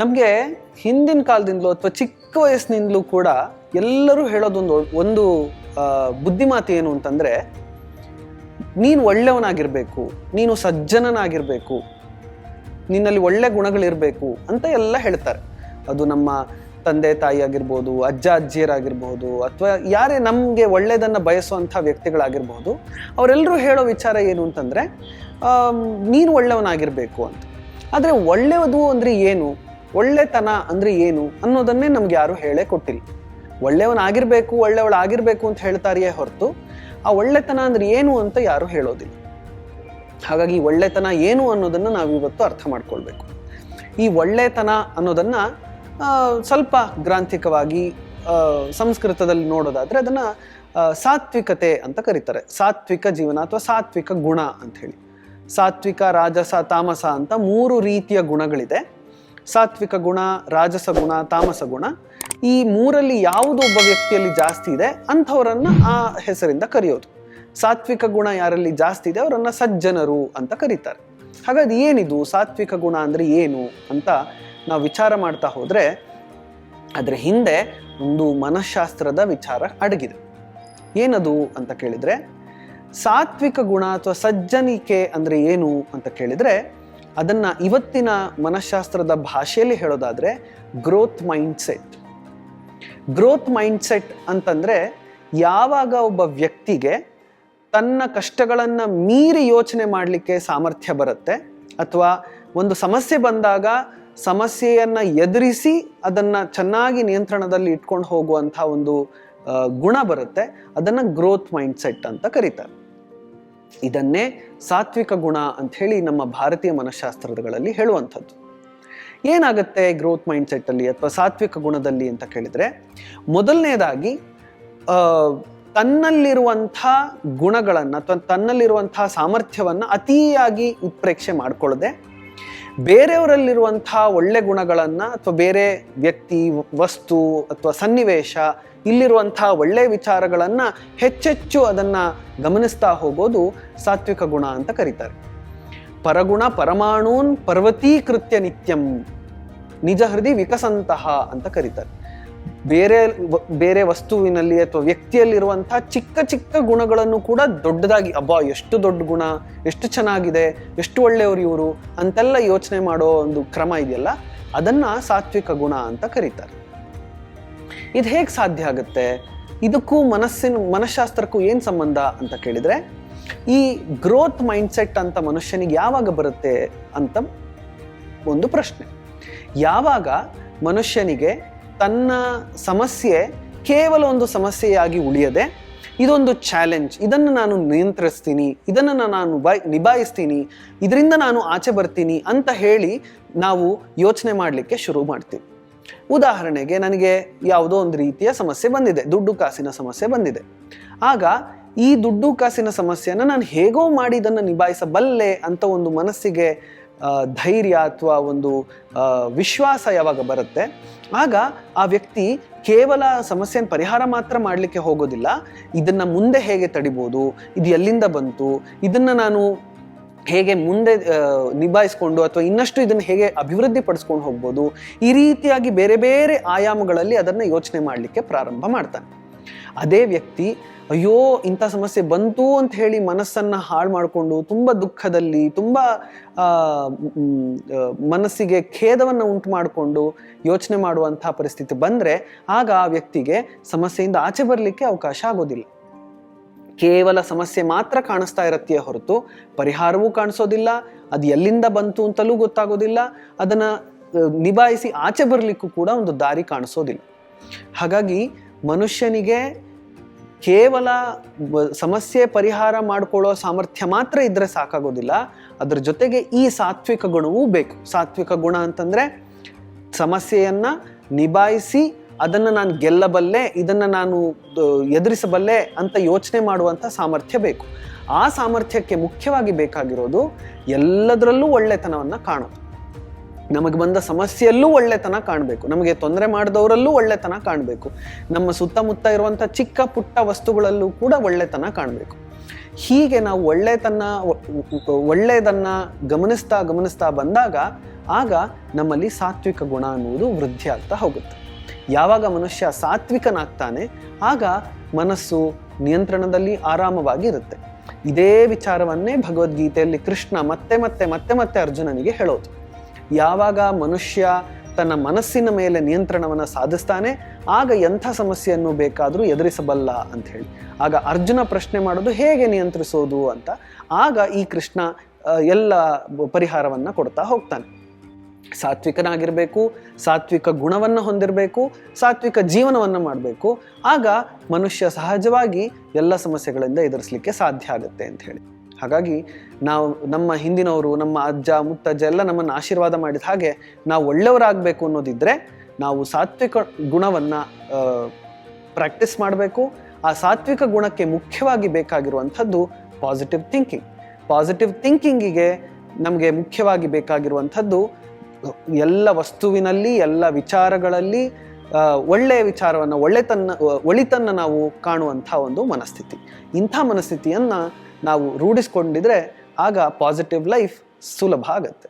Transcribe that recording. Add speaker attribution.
Speaker 1: ನಮಗೆ ಹಿಂದಿನ ಕಾಲದಿಂದಲೂ ಅಥವಾ ಚಿಕ್ಕ ವಯಸ್ಸಿನಿಂದಲೂ ಕೂಡ ಎಲ್ಲರೂ ಹೇಳೋದೊಂದು ಒಂದು ಬುದ್ಧಿಮಾತು ಏನು ಅಂತಂದರೆ, ನೀನು ಒಳ್ಳೆಯವನಾಗಿರಬೇಕು ನೀನು ಸಜ್ಜನನಾಗಿರಬೇಕು, ನಿನ್ನಲ್ಲಿ ಒಳ್ಳೆ ಗುಣಗಳಿರಬೇಕು ಅಂತ ಎಲ್ಲ ಹೇಳ್ತಾರೆ. ಅದು ನಮ್ಮ ತಂದೆ ತಾಯಿ ಆಗಿರ್ಬೋದು, ಅಜ್ಜ ಅಜ್ಜಿಯರಾಗಿರ್ಬೋದು, ಅಥವಾ ಯಾರೇ ನಮಗೆ ಒಳ್ಳೆಯದನ್ನು ಬಯಸುವಂಥ ವ್ಯಕ್ತಿಗಳಾಗಿರ್ಬೋದು, ಅವರೆಲ್ಲರೂ ಹೇಳೋ ವಿಚಾರ ಏನು ಅಂತಂದರೆ ನೀನು ಒಳ್ಳೆಯವನಾಗಿರಬೇಕು ಅಂತ. ಆದರೆ ಒಳ್ಳೆಯದು ಅಂದರೆ ಏನು? ಒಳ್ಳೆತನ ಅಂದ್ರೆ ಏನು ಅನ್ನೋದನ್ನೇ ನಮ್ಗೆ ಯಾರು ಹೇಳೇ ಕೊಟ್ಟಿಲ್ಲ. ಒಳ್ಳೆಯವನಾಗಿರ್ಬೇಕು ಒಳ್ಳೆಯವಳಾಗಿರ್ಬೇಕು ಅಂತ ಹೇಳ್ತಾರೆಯೇ ಹೊರತು ಆ ಒಳ್ಳೆತನ ಅಂದ್ರೆ ಏನು ಅಂತ ಯಾರು ಹೇಳೋದಿಲ್ಲ. ಹಾಗಾಗಿ ಒಳ್ಳೆತನ ಏನು ಅನ್ನೋದನ್ನ ನಾವು ಇವತ್ತು ಅರ್ಥ ಮಾಡ್ಕೊಳ್ಬೇಕು. ಈ ಒಳ್ಳೆತನ ಅನ್ನೋದನ್ನ ಸ್ವಲ್ಪ ಗ್ರಾಂಥಿಕವಾಗಿ ಸಂಸ್ಕೃತದಲ್ಲಿ ನೋಡೋದಾದ್ರೆ ಅದನ್ನ ಸಾತ್ವಿಕತೆ ಅಂತ ಕರೀತಾರೆ. ಸಾತ್ವಿಕ ಜೀವನ ಅಥವಾ ಸಾತ್ವಿಕ ಗುಣ ಅಂತ ಹೇಳಿ. ಸಾತ್ವಿಕ, ರಾಜಸ, ತಾಮಸ ಅಂತ ಮೂರು ರೀತಿಯ ಗುಣಗಳಿದೆ. ಸಾತ್ವಿಕ ಗುಣ, ರಾಜಸ ಗುಣ, ತಾಮಸ ಗುಣ ಈ ಮೂರಲ್ಲಿ ಯಾವುದು ಒಬ್ಬ ವ್ಯಕ್ತಿಯಲ್ಲಿ ಜಾಸ್ತಿ ಇದೆ ಅಂಥವರನ್ನು ಆ ಹೆಸರಿಂದ ಕರೆಯೋದು. ಸಾತ್ವಿಕ ಗುಣ ಯಾರಲ್ಲಿ ಜಾಸ್ತಿ ಇದೆ ಅವರನ್ನು ಸಜ್ಜನರು ಅಂತ ಕರೀತಾರೆ. ಹಾಗಾದ್ರೆ ಏನಿದು? ಸಾತ್ವಿಕ ಗುಣ ಅಂದ್ರೆ ಏನು ಅಂತ ನಾವು ವಿಚಾರ ಮಾಡ್ತಾ ಹೋದರೆ ಅದರ ಹಿಂದೆ ಒಂದು ಮನಃಶಾಸ್ತ್ರದ ವಿಚಾರ ಅಡಗಿದೆ. ಏನದು ಅಂತ ಕೇಳಿದ್ರೆ, ಸಾತ್ವಿಕ ಗುಣ ಅಥವಾ ಸಜ್ಜನಿಕೆ ಅಂದ್ರೆ ಏನು ಅಂತ ಕೇಳಿದ್ರೆ ಅದನ್ನ ಇವತ್ತಿನ ಮನಃಶಾಸ್ತ್ರದ ಭಾಷೆಯಲ್ಲಿ ಹೇಳೋದಾದರೆ ಗ್ರೋತ್ ಮೈಂಡ್ಸೆಟ್ ಗ್ರೋತ್ ಮೈಂಡ್ಸೆಟ್ ಅಂತಂದರೆ ಯಾವಾಗ ಒಬ್ಬ ವ್ಯಕ್ತಿಗೆ ತನ್ನ ಕಷ್ಟಗಳನ್ನು ಮೀರಿ ಯೋಚನೆ ಮಾಡಲಿಕ್ಕೆ ಸಾಮರ್ಥ್ಯ ಬರುತ್ತೆ ಅಥವಾ ಒಂದು ಸಮಸ್ಯೆ ಬಂದಾಗ ಸಮಸ್ಯೆಯನ್ನು ಎದುರಿಸಿ ಅದನ್ನು ಚೆನ್ನಾಗಿ ನಿಯಂತ್ರಣದಲ್ಲಿ ಇಟ್ಕೊಂಡು ಹೋಗುವಂಥ ಒಂದು ಗುಣ ಬರುತ್ತೆ. ಅದನ್ನು ಗ್ರೋತ್ ಮೈಂಡ್ಸೆಟ್ ಅಂತ ಕರೀತಾರೆ. ಇದನ್ನೇ ಸಾತ್ವಿಕ ಗುಣ ಅಂತ ಹೇಳಿ ನಮ್ಮ ಭಾರತೀಯ ಮನಃಶಾಸ್ತ್ರಗಳಲ್ಲಿ ಹೇಳುವಂಥದ್ದು. ಏನಾಗುತ್ತೆ ಗ್ರೋತ್ ಮೈಂಡ್ ಸೆಟ್ ಅಲ್ಲಿ ಅಥವಾ ಸಾತ್ವಿಕ ಗುಣದಲ್ಲಿ ಅಂತ ಕೇಳಿದರೆ, ಮೊದಲನೇದಾಗಿ ತನ್ನಲ್ಲಿರುವಂಥ ಗುಣಗಳನ್ನು ಅಥವಾ ತನ್ನಲ್ಲಿರುವಂಥ ಸಾಮರ್ಥ್ಯವನ್ನ ಅತಿಯಾಗಿ ಉತ್ಪ್ರೇಕ್ಷೆ ಮಾಡಿಕೊಳ್ಳದೆ, ಬೇರೆಯವರಲ್ಲಿರುವಂಥ ಒಳ್ಳೆ ಗುಣಗಳನ್ನು ಅಥವಾ ಬೇರೆ ವ್ಯಕ್ತಿ, ವಸ್ತು ಅಥವಾ ಸನ್ನಿವೇಶ ಇಲ್ಲಿರುವಂತಹ ಒಳ್ಳೆಯ ವಿಚಾರಗಳನ್ನು ಹೆಚ್ಚೆಚ್ಚು ಅದನ್ನ ಗಮನಿಸ್ತಾ ಹೋಗೋದು ಸಾತ್ವಿಕ ಗುಣ ಅಂತ ಕರೀತಾರೆ. ಪರಗುಣ ಪರಮಾಣೂನ್ ಪರ್ವತೀಕೃತ್ಯ ನಿತ್ಯಂ ನಿಜ ಹೃದಯ ವಿಕಸಂತಹ ಅಂತ ಕರೀತಾರೆ. ಬೇರೆ ಬೇರೆ ವಸ್ತುವಿನಲ್ಲಿ ಅಥವಾ ವ್ಯಕ್ತಿಯಲ್ಲಿರುವಂತಹ ಚಿಕ್ಕ ಚಿಕ್ಕ ಗುಣಗಳನ್ನು ಕೂಡ ದೊಡ್ಡದಾಗಿ, ಅಬ್ಬಾ, ಎಷ್ಟು ದೊಡ್ಡ ಗುಣ, ಎಷ್ಟು ಚೆನ್ನಾಗಿದೆ, ಎಷ್ಟು ಒಳ್ಳೆಯವರು ಇವರು ಅಂತೆಲ್ಲ ಯೋಚನೆ ಮಾಡೋ ಒಂದು ಕ್ರಮ ಇದೆಯಲ್ಲ, ಅದನ್ನ ಸಾತ್ವಿಕ ಗುಣ ಅಂತ ಕರೀತಾರೆ. ಇದು ಹೇಗೆ ಸಾಧ್ಯ ಆಗುತ್ತೆ? ಇದಕ್ಕೂ ಮನಸ್ಸಿನ, ಮನಃಶಾಸ್ತ್ರಕ್ಕೂ ಏನು ಸಂಬಂಧ ಅಂತ ಕೇಳಿದರೆ, ಈ ಗ್ರೋತ್ ಮೈಂಡ್ಸೆಟ್ ಅಂತ ಮನುಷ್ಯನಿಗೆ ಯಾವಾಗ ಬರುತ್ತೆ ಅಂತ ಒಂದು ಪ್ರಶ್ನೆ. ಯಾವಾಗ ಮನುಷ್ಯನಿಗೆ ತನ್ನ ಸಮಸ್ಯೆ ಕೇವಲ ಒಂದು ಸಮಸ್ಯೆಯಾಗಿ ಉಳಿಯದೆ, ಇದೊಂದು ಚಾಲೆಂಜ್ ಇದನ್ನು ನಾನು ನಿಯಂತ್ರಿಸ್ತೀನಿ, ಇದನ್ನು ನಾನು ಬಾಯ್ ನಿಭಾಯಿಸ್ತೀನಿ, ಇದರಿಂದ ನಾನು ಆಚೆ ಬರ್ತೀನಿ ಅಂತ ಹೇಳಿ ನಾವು ಯೋಚನೆ ಮಾಡಲಿಕ್ಕೆ ಶುರು ಮಾಡ್ತೀವಿ. ಉದಾಹರಣೆಗೆ ನನಗೆ ಯಾವುದೋ ಒಂದು ರೀತಿಯ ಸಮಸ್ಯೆ ಬಂದಿದೆ, ದುಡ್ಡು ಕಾಸಿನ ಸಮಸ್ಯೆ ಬಂದಿದೆ. ಆಗ ಈ ದುಡ್ಡು ಕಾಸಿನ ಸಮಸ್ಯೆಯನ್ನು ನಾನು ಹೇಗೋ ಮಾಡಿ ಇದನ್ನು ನಿಭಾಯಿಸಬಲ್ಲೆ ಅಂತ ಒಂದು ಮನಸ್ಸಿಗೆ ಧೈರ್ಯ ಅಥವಾ ಒಂದು ವಿಶ್ವಾಸ ಯಾವಾಗ ಬರುತ್ತೆ? ಆಗ ಆ ವ್ಯಕ್ತಿ ಕೇವಲ ಸಮಸ್ಯೆಯನ್ನು ಪರಿಹಾರ ಮಾತ್ರ ಮಾಡಲಿಕ್ಕೆ ಹೋಗೋದಿಲ್ಲ. ಇದನ್ನು ಮುಂದೆ ಹೇಗೆ ತಡಿಬೋದು? ಇದು ಎಲ್ಲಿಂದ ಬಂತು? ಇದನ್ನು ನಾನು ಹೇಗೆ ಮುಂದೆ ನಿಭಾಯಿಸ್ಕೊಂಡು ಅಥವಾ ಇನ್ನಷ್ಟು ಇದನ್ನು ಹೇಗೆ ಅಭಿವೃದ್ಧಿ ಪಡಿಸ್ಕೊಂಡು ಹೋಗ್ಬೋದು, ಈ ರೀತಿಯಾಗಿ ಬೇರೆ ಬೇರೆ ಆಯಾಮಗಳಲ್ಲಿ ಅದನ್ನು ಯೋಚನೆ ಮಾಡಲಿಕ್ಕೆ ಪ್ರಾರಂಭ ಮಾಡ್ತಾನೆ. ಅದೇ ವ್ಯಕ್ತಿ, ಅಯ್ಯೋ, ಇಂಥ ಸಮಸ್ಯೆ ಬಂತು ಅಂತ ಹೇಳಿ ಮನಸ್ಸನ್ನು ಹಾಳು ಮಾಡಿಕೊಂಡು ತುಂಬ ದುಃಖದಲ್ಲಿ, ತುಂಬ ಮನಸ್ಸಿಗೆ ಖೇದವನ್ನು ಉಂಟು ಮಾಡಿಕೊಂಡು ಯೋಚನೆ ಮಾಡುವಂಥ ಪರಿಸ್ಥಿತಿ ಬಂದರೆ ಆಗ ಆ ವ್ಯಕ್ತಿಗೆ ಸಮಸ್ಯೆಯಿಂದ ಆಚೆ ಬರಲಿಕ್ಕೆ ಅವಕಾಶ ಆಗೋದಿಲ್ಲ. ಕೇವಲ ಸಮಸ್ಯೆ ಮಾತ್ರ ಕಾಣಿಸ್ತಾ ಇರತ್ತೆಯೇ ಹೊರತು ಪರಿಹಾರವೂ ಕಾಣಿಸೋದಿಲ್ಲ, ಅದು ಎಲ್ಲಿಂದ ಬಂತು ಅಂತಲೂ ಗೊತ್ತಾಗೋದಿಲ್ಲ, ಅದನ್ನ ನಿಭಾಯಿಸಿ ಆಚೆ ಬರಲಿಕ್ಕೂ ಕೂಡ ಒಂದು ದಾರಿ ಕಾಣಿಸೋದಿಲ್ಲ. ಹಾಗಾಗಿ ಮನುಷ್ಯನಿಗೆ ಕೇವಲ ಸಮಸ್ಯೆ ಪರಿಹಾರ ಮಾಡಿಕೊಳ್ಳೋ ಸಾಮರ್ಥ್ಯ ಮಾತ್ರ ಇದ್ದರೆ ಸಾಕಾಗೋದಿಲ್ಲ, ಅದರ ಜೊತೆಗೆ ಈ ಸಾತ್ವಿಕ ಗುಣವೂ ಬೇಕು. ಸಾತ್ವಿಕ ಗುಣ ಅಂತಂದ್ರೆ ಸಮಸ್ಯೆಯನ್ನು ನಿಭಾಯಿಸಿ ಅದನ್ನು ನಾನು ಗೆಲ್ಲಬಲ್ಲೆ, ಇದನ್ನು ನಾನು ಎದುರಿಸಬಲ್ಲೆ ಅಂತ ಯೋಚನೆ ಮಾಡುವಂಥ ಸಾಮರ್ಥ್ಯ ಬೇಕು. ಆ ಸಾಮರ್ಥ್ಯಕ್ಕೆ ಮುಖ್ಯವಾಗಿ ಬೇಕಾಗಿರೋದು ಎಲ್ಲದರಲ್ಲೂ ಒಳ್ಳೆತನವನ್ನು ಕಾಣೋದು ನಮಗೆ ಬಂದ ಸಮಸ್ಯೆಯಲ್ಲೂ ಒಳ್ಳೆತನ ಕಾಣಬೇಕು. ನಮಗೆ ತೊಂದರೆ ಮಾಡಿದವರಲ್ಲೂ ಒಳ್ಳೆತನ ಕಾಣಬೇಕು. ನಮ್ಮ ಸುತ್ತಮುತ್ತ ಇರುವಂಥ ಚಿಕ್ಕ ಪುಟ್ಟ ವಸ್ತುಗಳಲ್ಲೂ ಕೂಡ ಒಳ್ಳೆತನ ಕಾಣಬೇಕು. ಹೀಗೆ ನಾವು ಒಳ್ಳೆತನ ಒಳ್ಳೆಯದನ್ನ ಗಮನಿಸ್ತಾ ಗಮನಿಸ್ತಾ ಬಂದಾಗ ಆಗ ನಮ್ಮಲ್ಲಿ ಸಾತ್ವಿಕ ಗುಣ ಅನ್ನುವುದು ವೃದ್ಧಿ ಆಗ್ತಾ ಹೋಗುತ್ತೆ. ಯಾವಾಗ ಮನುಷ್ಯ ಸಾತ್ವಿಕನಾಗ್ತಾನೆ, ಆಗ ಮನಸ್ಸು ನಿಯಂತ್ರಣದಲ್ಲಿ ಆರಾಮವಾಗಿ ಇರುತ್ತೆ ಇದೇ ವಿಚಾರವನ್ನೇ ಭಗವದ್ಗೀತೆಯಲ್ಲಿ ಕೃಷ್ಣ ಮತ್ತೆ ಮತ್ತೆ ಮತ್ತೆ ಮತ್ತೆ ಅರ್ಜುನನಿಗೆ ಹೇಳೋದು. ಯಾವಾಗ ಮನುಷ್ಯ ತನ್ನ ಮನಸ್ಸಿನ ಮೇಲೆ ನಿಯಂತ್ರಣವನ್ನು ಸಾಧಿಸ್ತಾನೆ, ಆಗ ಎಂಥ ಸಮಸ್ಯೆಯನ್ನು ಬೇಕಾದರೂ ಎದುರಿಸಬಲ್ಲ ಅಂತ ಹೇಳಿ. ಆಗ ಅರ್ಜುನ ಪ್ರಶ್ನೆ ಮಾಡೋದು ಹೇಗೆ ನಿಯಂತ್ರಿಸೋದು ಅಂತ, ಆಗ ಈ ಕೃಷ್ಣ ಎಲ್ಲ ಪರಿಹಾರವನ್ನು ಕೊಡ್ತಾ ಹೋಗ್ತಾನೆ. ಸಾತ್ವಿಕನಾಗಿರಬೇಕು, ಸಾತ್ವಿಕ ಗುಣವನ್ನು ಹೊಂದಿರಬೇಕು, ಸಾತ್ವಿಕ ಜೀವನವನ್ನು ಮಾಡಬೇಕು. ಆಗ ಮನುಷ್ಯ ಸಹಜವಾಗಿ ಎಲ್ಲ ಸಮಸ್ಯೆಗಳಿಂದ ಎದುರಿಸಲಿಕ್ಕೆ ಸಾಧ್ಯ ಆಗುತ್ತೆ ಅಂತ ಹೇಳಿ. ಹಾಗಾಗಿ ನಾವು ನಮ್ಮ ಹಿಂದಿನವರು, ನಮ್ಮ ಅಜ್ಜ, ಮುತ್ತಜ್ಜ ಎಲ್ಲ ನಮ್ಮನ್ನು ಆಶೀರ್ವಾದ ಮಾಡಿದ ಹಾಗೆ ನಾವು ಒಳ್ಳೆಯವರಾಗಬೇಕು ಅನ್ನೋದಿದ್ರೆ ನಾವು ಸಾತ್ವಿಕ ಗುಣವನ್ನು ಪ್ರಾಕ್ಟೀಸ್ ಮಾಡಬೇಕು. ಆ ಸಾತ್ವಿಕ ಗುಣಕ್ಕೆ ಮುಖ್ಯವಾಗಿ ಬೇಕಾಗಿರುವಂಥದ್ದು ಪಾಸಿಟಿವ್ ಥಿಂಕಿಂಗ್ ಪಾಸಿಟಿವ್ ಥಿಂಕಿಂಗಿಗೆ ನಮಗೆ ಮುಖ್ಯವಾಗಿ ಬೇಕಾಗಿರುವಂಥದ್ದು ಎಲ್ಲ ವಸ್ತುವಿನಲ್ಲಿ, ಎಲ್ಲ ವಿಚಾರಗಳಲ್ಲಿ ಒಳ್ಳೆಯ ವಿಚಾರವನ್ನು ಒಳ್ಳೆತನ ಒಳಿತನ್ನು ನಾವು ಕಾಣುವಂಥ ಒಂದು ಮನಸ್ಥಿತಿ. ಇಂಥ ಮನಸ್ಥಿತಿಯನ್ನ ನಾವು ರೂಢಿಸ್ಕೊಂಡಿದ್ರೆ ಆಗ ಪಾಸಿಟಿವ್ ಲೈಫ್ ಸುಲಭ ಆಗತ್ತೆ.